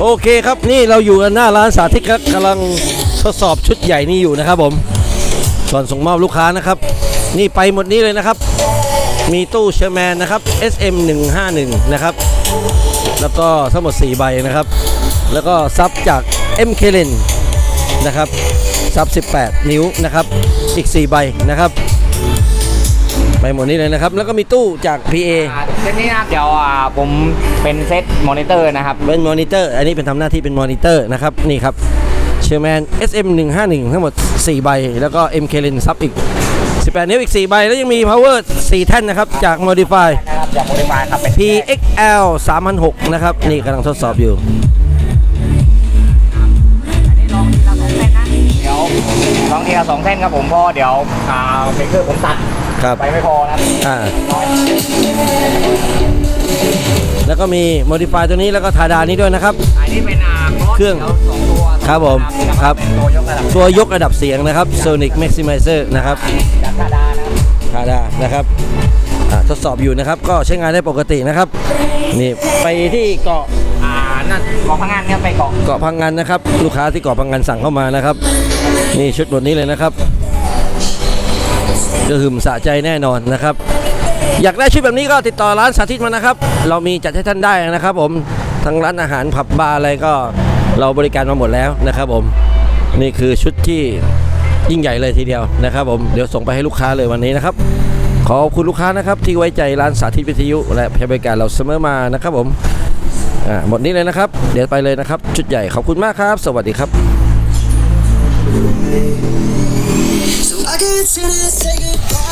โอเคครับนี่เราอยู่กันหน้าร้านสาธิตครับกำลังทดสอบชุดใหญ่นี้อยู่นะครับผมก่อนส่งมอบลูกค้านะครับ นี่ไปหมดนี้เลยนะครับ มีตู้เชอร์แมนนะครับ SM 151นะครับ แล้วก็ทั้งหมด 4 ใบนะครับ แล้วก็ซับจาก MK l e n นะครับซับ 18 นิ้วนะครับ อีก 4 ใบนะครับ ไปหมดนี้เลยนะครับ แล้วก็มีตู้จาก PA อ่าเซตนี้นะครับเดี๋ยวอ่าผมเป็นเซตมอนิเตอร์นะครับ เป็นมอนิเตอร์อันนี้เป็นทำหน้าที่เป็นมอนิเตอร์นะครับ นี่ครับเชอร์แมน SM 151ทั้งหมด 4 ใบ แล้วก็ MK l e n ซับอีก 18 นิ้วอีก 4 ใบ แล้วยังมี power 4 แท่นนะครับ จาก Modify นะครับจากโมดิฟายครับเป็น PXL 3006นะครับ นี่กำลังทดสอบอยู่อันนี้ลองทีละสองเส้นนะเดี๋ยวลองทีละสองเส้นครับผมเพราะเดี๋ยวอ่าเบรกเกอร์ผมตัด ครับ ไปไม่พอนะครับอ่า แล้วก็มี Modify ตัวนี้แล้วก็ทาดานี้ด้วยนะครับ อันนี้เป็นอ่าเครื่องดี๋ยวสองตัวครับผมแล้วก็ครับ เป็นตัวยกระดับตัวยกระดับเสียงนะครับ Sonic Maximizer นะครับจากคาดานะครับทาดานะครับอ่าทดสอบอยู่นะครับ ก็ใช้งานได้ปกตินะครับ นี่ไปที่เกาะอ่านั่นเกาะพังงานเนี่ยไปเกาะเกาะพังงันนะครับ ลูกค้าที่เกาะพังงันสั่งเข้ามานะครับ นี่ชุดบทนี้เลยนะครับ จะหึมสะใจแน่นอนนะครับ อยากได้ชุดแบบนี้ก็ติดต่อร้านสาธิตมานะครับ เรามีจัดให้ท่านได้นะครับ ผมทั้งร้านอาหารผับบาร์อะไรก็เราบริการมาหมดแล้วนะครับ ผมนี่คือชุดที่ยิ่งใหญ่เลยทีเดียวนะครับ ผมเดี๋ยวส่งไปให้ลูกค้าเลยวันนี้นะครับ ขอบคุณลูกค้านะครับ ที่ไว้ใจร้านสาธิตวิทยุ และใช้บริการเราเสมอมานะครับ ผมอ่าหมดนี้เลยนะครับ เดี๋ยวไปเลยนะครับ ชุดใหญ่ขอบคุณมากครับ สวัสดีครับ So I say goodbye.